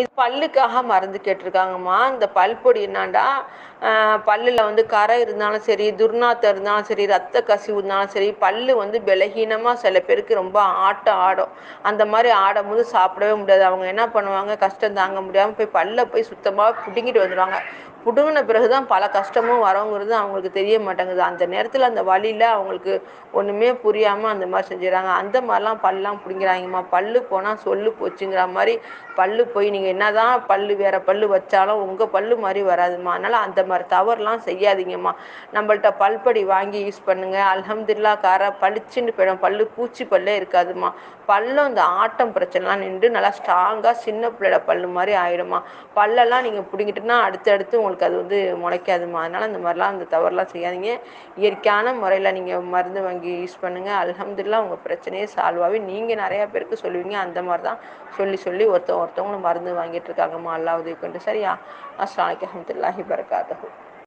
இது பல்லுக்காக மருந்து கேட்டிருக்காங்கம்மா. இந்த பல் பொடி என்னாண்டா? பல்லில் வந்து கரை இருந்தாலும் சரி துர்நாத்தம் இருந்தாலும் சரி ரத்த கசிவு இருந்தாலும் சரி பல் வந்து பலகீனமாக சில பேருக்கு ரொம்ப ஆட்டம் ஆடும். அந்த மாதிரி ஆடும்போது சாப்பிடவே முடியாது. அவங்க என்ன பண்ணுவாங்க? கஷ்டம் தாங்க முடியாமல் போய் பல்லை போய் சுத்தமாக பிடுங்கிட்டு வந்துடுவாங்க பிடுங்கின பிறகு தான் பல கஷ்டமும் வரோங்கிறது அவங்களுக்கு தெரிய மாட்டேங்குது. அந்த நேரத்தில் அந்த வழியில் அவங்களுக்கு ஒன்றுமே புரியாமல் அந்த மாதிரி செஞ்சிடறாங்க அந்த மாதிரிலாம் பல்லாம் பிடுங்கிறாங்கம்மா. பல்லு போனால் சொல்லு போச்சுங்கிற மாதிரி பல்லு போய் நீங்கள் என்ன தான் பல்லு வேறு பல்லு வச்சாலும் உங்கள் பல்லு மாதிரி வராதும்மா. அதனால் அந்த மாதிரி தவறுலாம் செய்யாதீங்கம்மா. நம்மள்ட்ட பல்படி வாங்கி யூஸ் பண்ணுங்கள் அலமதுல்லா கார பளிச்சுன்னு போயிடும். பல்லு பூச்சி பல்லே இருக்காதுமா பல்லும் இந்த ஆட்டம் பிரச்சனைலாம் நின்று நல்லா ஸ்ட்ராங்காக சின்ன பிள்ளையோட பல்லு மாதிரி ஆயிடுமா பல்லெல்லாம் நீங்கள் பிடிங்கிட்டுனா அடுத்தடுத்து உங்களுக்கு அது வந்து முளைக்காதுமா அதனால் அந்த மாதிரிலாம் அந்த தவறுலாம் செய்யாதீங்க. இயற்கையான முறையில் நீங்கள் மருந்து வாங்கி யூஸ் பண்ணுங்கள் அலமதுல்லா உங்கள் பிரச்சனையே சால்வ் ஆகி நீங்கள் நிறையா பேருக்கு சொல்லுவீங்க. அந்த மாதிரி தான் சொல்லி சொல்லி ஒருத்தவங்க ஒருத்தவங்களும் மருந்து வாங்கிட்டு இருக்காங்கம்மா அல்லாஹ் உதவி கொண்டு சரியா? அஸ்லாம் அஹமத்துல்லாஹி வரஹ்மத்துல்லாஹி